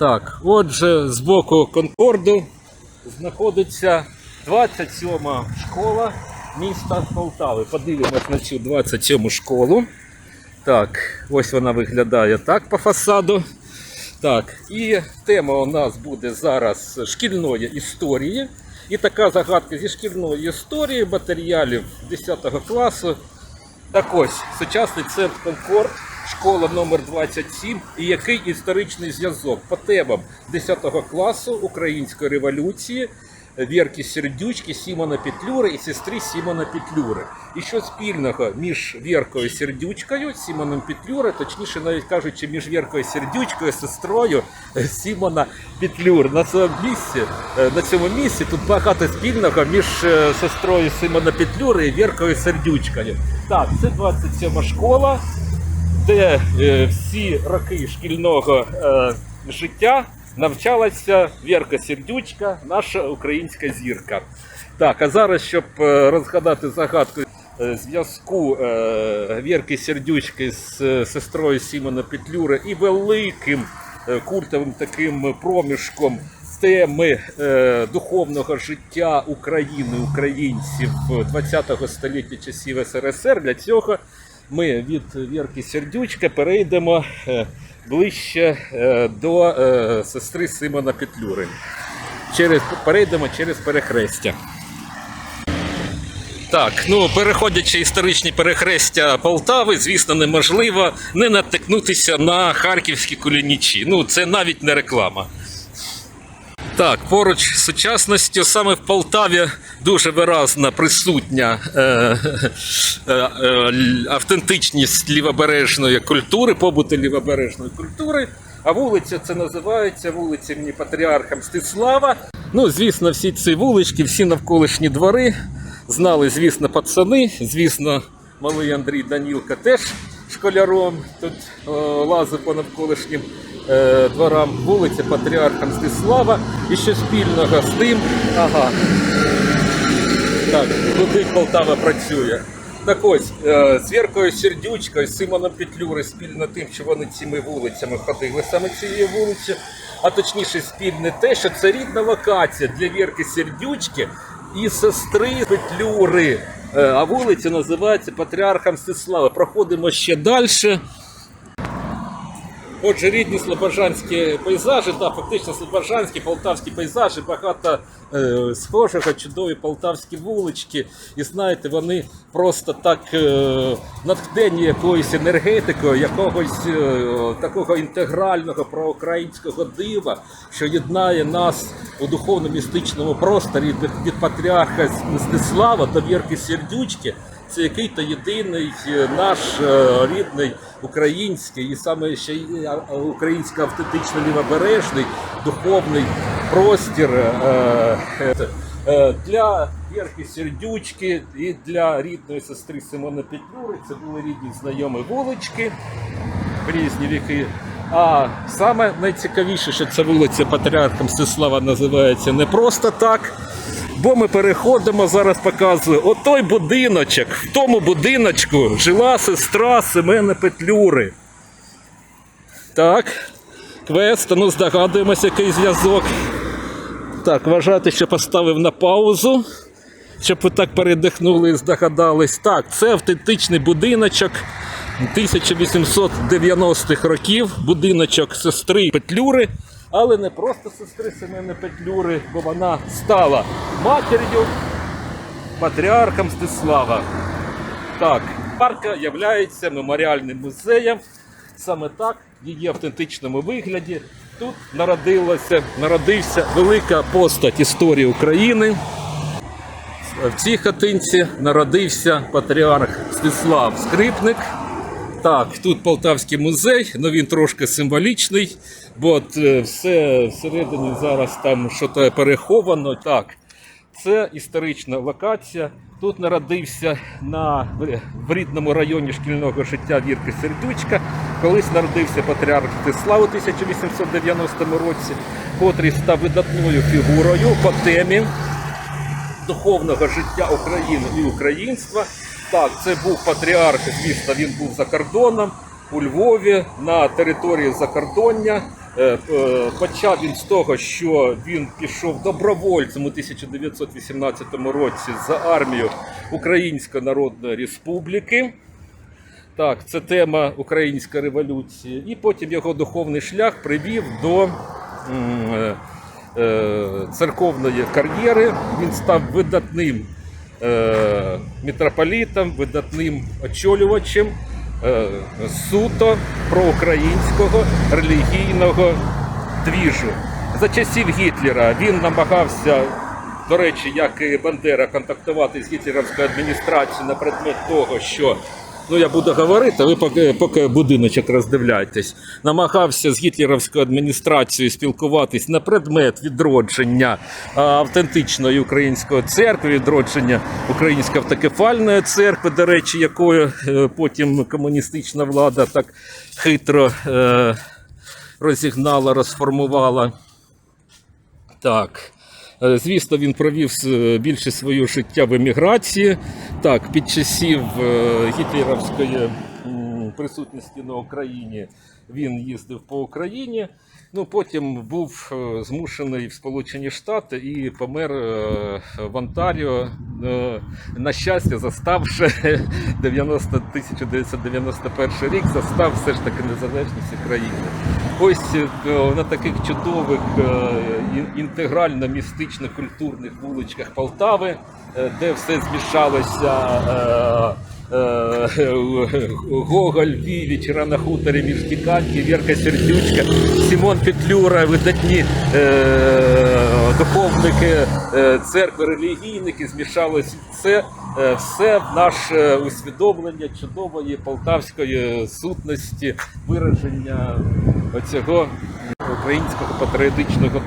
Так, отже, з боку Конкорду знаходиться 27 школа міста Полтави. Подивимось на цю 27 школу. Так, ось вона виглядає так по фасаду. Так, і тема у нас буде зараз шкільної історії. І така загадка зі шкільної історії матеріалів 10 класу. Так ось, сучасний центр Конкорд, школа номер 27 і який історичний зв'язок по темам 10 класу Української революції, Вірки Сердючки, Сімона Петлюри і сестри Сімона Петлюри. І що спільного між Віркою Сердючкою, Сімоном Петлюри, точніше, навіть кажучи, між Віркою Сердючкою, сестрою е, Сімона Петлюри. На цьому місці, е, на цьому місці тут багато спільного між е, сестрою Симона Петлюри і Віркою Сердючкою. Так, це 27 школа, де е, всі роки шкільного е, життя навчалася Вірка Сердючка, наша українська зірка. Так, а зараз, щоб е, розгадати загадку зв'язку Вірки Сердючки з сестрою Сімона Петлюри і великим культовим таким проміжком теми духовного життя України, українців 20-го століття часів СРСР. Для цього ми від Вірки Сердючка перейдемо е, ближче е, до е, сестри Симона Петлюри. Через, перейдемо через перехрестя. Так, ну переходячи історичні перехрестя Полтави, звісно, неможливо не натикнутися на харківські кулінічі. Ну, це навіть не реклама. Так, поруч з сучасністю саме в Полтаві дуже виразна присутня е, е, е, автентичність лівобережної культури, побуту лівобережної культури. А вулиця це називається вулиця імені Патріарха Мстислава. Ну, звісно, всі ці вулички, всі навколишні двори знали, звісно, пацани. Звісно, малий Андрій Данілка теж школяром тут е, лазив по навколишнім е, дворам вулиця Патріарха Мстислава. І що спільного з тим. Ага. Так, куди Полтава працює. Так ось, е, з Віркою Сердючкою, з Симоном Петлюри спільно тим, що вони цими вулицями ходили саме цією вулицею, а точніше спільне те, що це рідна локація для Вірки Сердючки і сестри Петлюри. Е, А вулиця називається Патріарха Мстислава. Проходимо ще далі. Отже, рідні слобожанські пейзажі, та фактично слобожанські полтавські пейзажі, багато е, схожого, чудові полтавські вулички. І знаєте, вони просто так е, натхнені якоюсь енергетикою, якогось е, такого інтегрального проукраїнського дива, що єднає нас у духовно-містичному просторі від, від патріарха Мстислава до Вірки Сердючки. Це який-то єдиний е, наш е, рідний український і саме ще а- українсько автентично лівобережний духовний простір е, е, е, для Вірки Сердючки і для рідної сестри Симона Петлюри. Це були рідні знайомі вулички в різні віки. А саме найцікавіше, що ця вулиця Патріарха Мстислава називається не просто так. Бо ми переходимо, зараз показую, отой будиночок. В тому будиночку жила сестра Семена Петлюри. Так, квест, ну здогадуємося, який зв'язок. Так, вважайте, що поставив на паузу, щоб ви так передихнули і здогадались. Так, це автентичний будиночок 1890-х років, будиночок сестри Петлюри, але не просто сестри Семена Петлюри, бо вона стала матір'ю патріарха Мстислава. Так, парка є меморіальним музеєм. Саме так, в її автентичному вигляді. Тут народилася, народився велика постать історії України. В цій хатинці народився патріарх Стислав Скрипник. Так, тут Полтавський музей, але він трошки символічний, бо от е, все всередині зараз там щось переховано. Так, це історична локація. Тут народився на, в рідному районі шкільного життя Вірки Сердючка. Колись народився патріарх Стислав у 1890 році, котрий став видатною фігурою по темі духовного життя України і українства. Так, це був патріарх, звісно, він був за кордоном. У Львові на території закордоння. Е, е, Почав він з того, що він пішов добровольцем у 1918 році за армію Української Народної Республіки. Так, це тема Української революції. І потім його духовний шлях привів до е, е, церковної кар'єри. Він став видатним е, митрополітом, видатним очолювачем е, суто проукраїнського релігійного двіжу. За часів Гітлера він намагався, до речі, як і Бандера, контактувати з гітлерівською адміністрацією на предмет того, що Ну, я буду говорити, ви поки, поки будиночок роздивляйтесь. Намагався з гітлерівською адміністрацією спілкуватись на предмет відродження автентичної української церкви, відродження української автокефальної церкви, до речі, якою е, потім комуністична влада так хитро е, розігнала, розформувала. Так. Е, Звісно, він провів більше своє життя в еміграції. Так, під часів е, гітлерівської присутності на Україні він їздив по Україні. Ну, потім був е, змушений в Сполучені Штати і помер е, в Онтаріо. Е, На щастя, заставши 90, 1991 рік, застав все ж таки незалежність України. Ось на таких чудових інтегрально-містично-культурних вуличках Полтави, де все змішалося. Е, Гоголь, Вівіч, на хуторі між Тіканки, Вірка Сердючка, Сімон Петлюра, видатні е, духовники е, церкви, релігійники, змішалось все, е, все в наше усвідомлення чудової полтавської сутності, вираження оцього українського патріотичного.